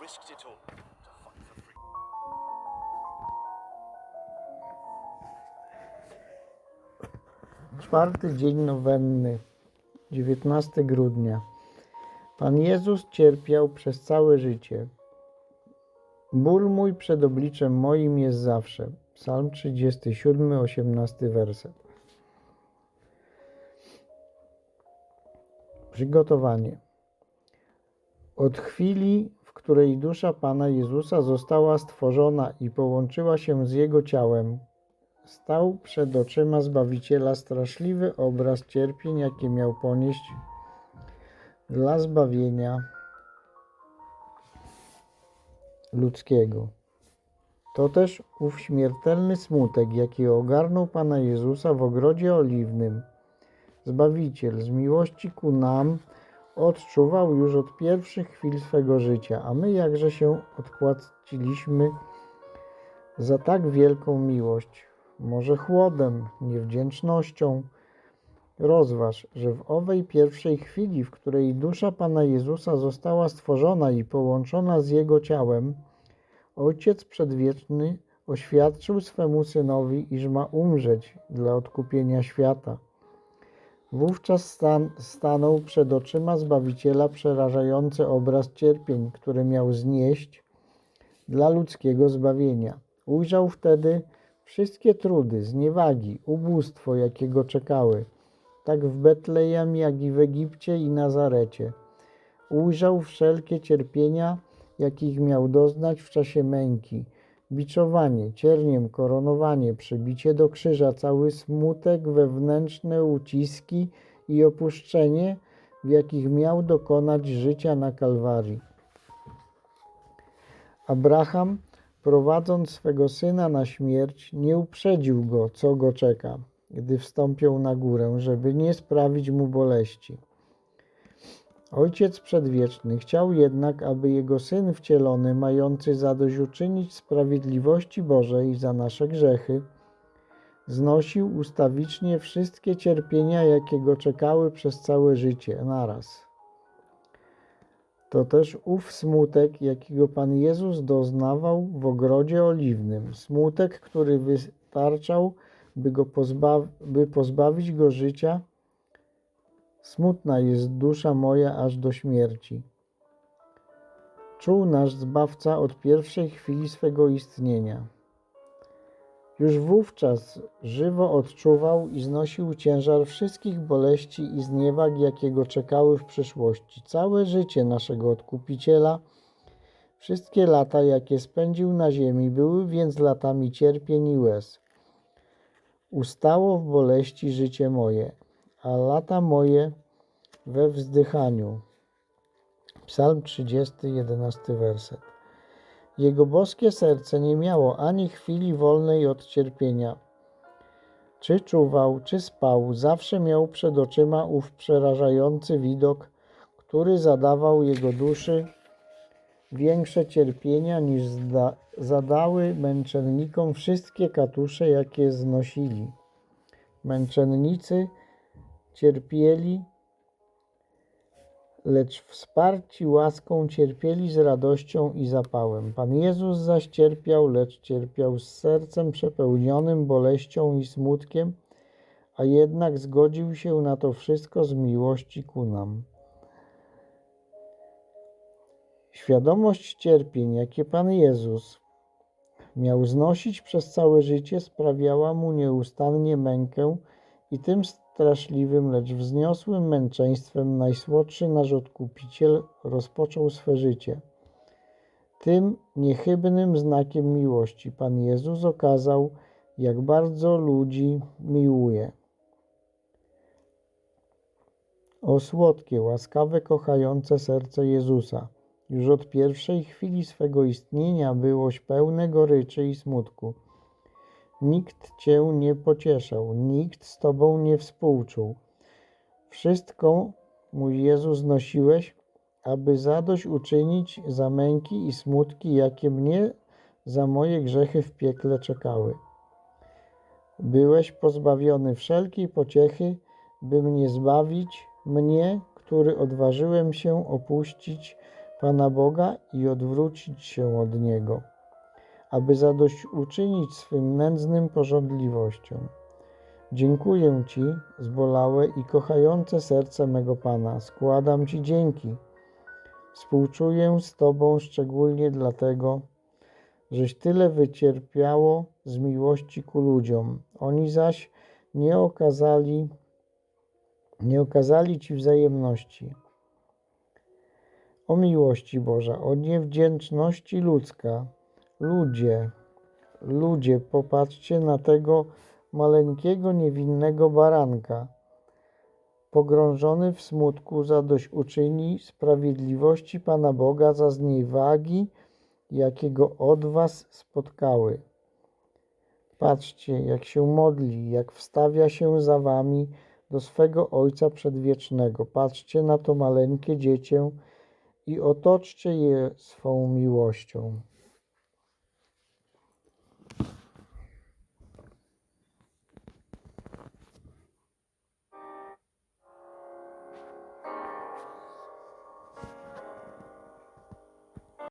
risked it all to fight for freedom. Czwarty dzień nowenny, 19 grudnia. Pan Jezus cierpiał przez całe życie. Ból mój przed obliczem moim jest zawsze. Psalm 37, 18 werset. Przygotowanie. Od chwili, w której dusza Pana Jezusa została stworzona i połączyła się z Jego ciałem, stał przed oczyma Zbawiciela straszliwy obraz cierpień, jakie miał ponieść dla zbawienia ludzkiego. To też ów śmiertelny smutek, jaki ogarnął Pana Jezusa w ogrodzie oliwnym. Zbawiciel z miłości ku nam odczuwał już od pierwszych chwil swego życia, a my jakże się odpłaciliśmy za tak wielką miłość, może chłodem, niewdzięcznością. Rozważ, że w owej pierwszej chwili, w której dusza Pana Jezusa została stworzona i połączona z Jego ciałem, Ojciec Przedwieczny oświadczył swemu Synowi, iż ma umrzeć dla odkupienia świata. Wówczas stan, stanął przed oczyma Zbawiciela przerażający obraz cierpień, które miał znieść dla ludzkiego zbawienia. Ujrzał wtedy wszystkie trudy, zniewagi, ubóstwo, jakiego czekały, tak w Betlejem, jak i w Egipcie i Nazarecie. Ujrzał wszelkie cierpienia, jakich miał doznać w czasie męki, biczowanie, cierniem koronowanie, przybicie do krzyża, cały smutek, wewnętrzne uciski i opuszczenie, w jakich miał dokonać życia na Kalwarii. Abraham, prowadząc swego syna na śmierć, nie uprzedził go, co go czeka, gdy wstąpił na górę, żeby nie sprawić mu boleści. Ojciec Przedwieczny chciał jednak, aby jego syn wcielony, mający zadośćuczynić sprawiedliwości Bożej za nasze grzechy, znosił ustawicznie wszystkie cierpienia, jakie go czekały przez całe życie naraz. To też ów smutek, jakiego Pan Jezus doznawał w ogrodzie oliwnym. Smutek, który wystarczał, by, go pozbaw- by pozbawić go życia. Smutna jest dusza moja aż do śmierci. Czuł nasz Zbawca od pierwszej chwili swego istnienia. Już wówczas żywo odczuwał i znosił ciężar wszystkich boleści i zniewag, jakie go czekały w przyszłości. Całe życie naszego Odkupiciela, wszystkie lata, jakie spędził na ziemi, były więc latami cierpień i łez. Ustało w boleści życie moje, a lata moje we wzdychaniu. Psalm 30, 11 werset. Jego boskie serce nie miało ani chwili wolnej od cierpienia. Czy czuwał, czy spał, zawsze miał przed oczyma ów przerażający widok, który zadawał jego duszy większe cierpienia niż zda, zadały męczennikom wszystkie katusze, jakie znosili. Męczennicy cierpieli, lecz wsparci łaską cierpieli z radością i zapałem. Pan Jezus zaś cierpiał, lecz cierpiał z sercem przepełnionym boleścią i smutkiem, a jednak zgodził się na to wszystko z miłości ku nam. Świadomość cierpień, jakie Pan Jezus miał znosić przez całe życie, sprawiała mu nieustannie mękę i tym straszliwym, lecz wzniosłym męczeństwem najsłodszy nasz Odkupiciel rozpoczął swe życie. Tym niechybnym znakiem miłości Pan Jezus okazał, jak bardzo ludzi miłuje. O słodkie, łaskawe, kochające serce Jezusa! Już od pierwszej chwili swego istnienia byłoś pełne goryczy i smutku. Nikt cię nie pocieszał, nikt z tobą nie współczuł. Wszystko, mój Jezu, znosiłeś, aby zadość uczynić za męki i smutki, jakie mnie za moje grzechy w piekle czekały. Byłeś pozbawiony wszelkiej pociechy, by mnie zbawić, mnie, który odważyłem się opuścić Pana Boga i odwrócić się od Niego, aby zadośćuczynić swym nędznym pożądliwościom. Dziękuję Ci, zbolałe i kochające serce mego Pana. Składam Ci dzięki. Współczuję z Tobą szczególnie dlatego, żeś tyle wycierpiało z miłości ku ludziom. Oni zaś nie okazali, nie okazali Ci wzajemności. O miłości Boża, o niewdzięczności ludzka. Ludzie, ludzie, popatrzcie na tego maleńkiego, niewinnego baranka. Pogrążony w smutku zadośćuczyni sprawiedliwości Pana Boga za zniewagi, jakie go od was spotkały. Patrzcie, jak się modli, jak wstawia się za wami do swego Ojca Przedwiecznego. Patrzcie na to maleńkie dziecię i otoczcie je swą miłością.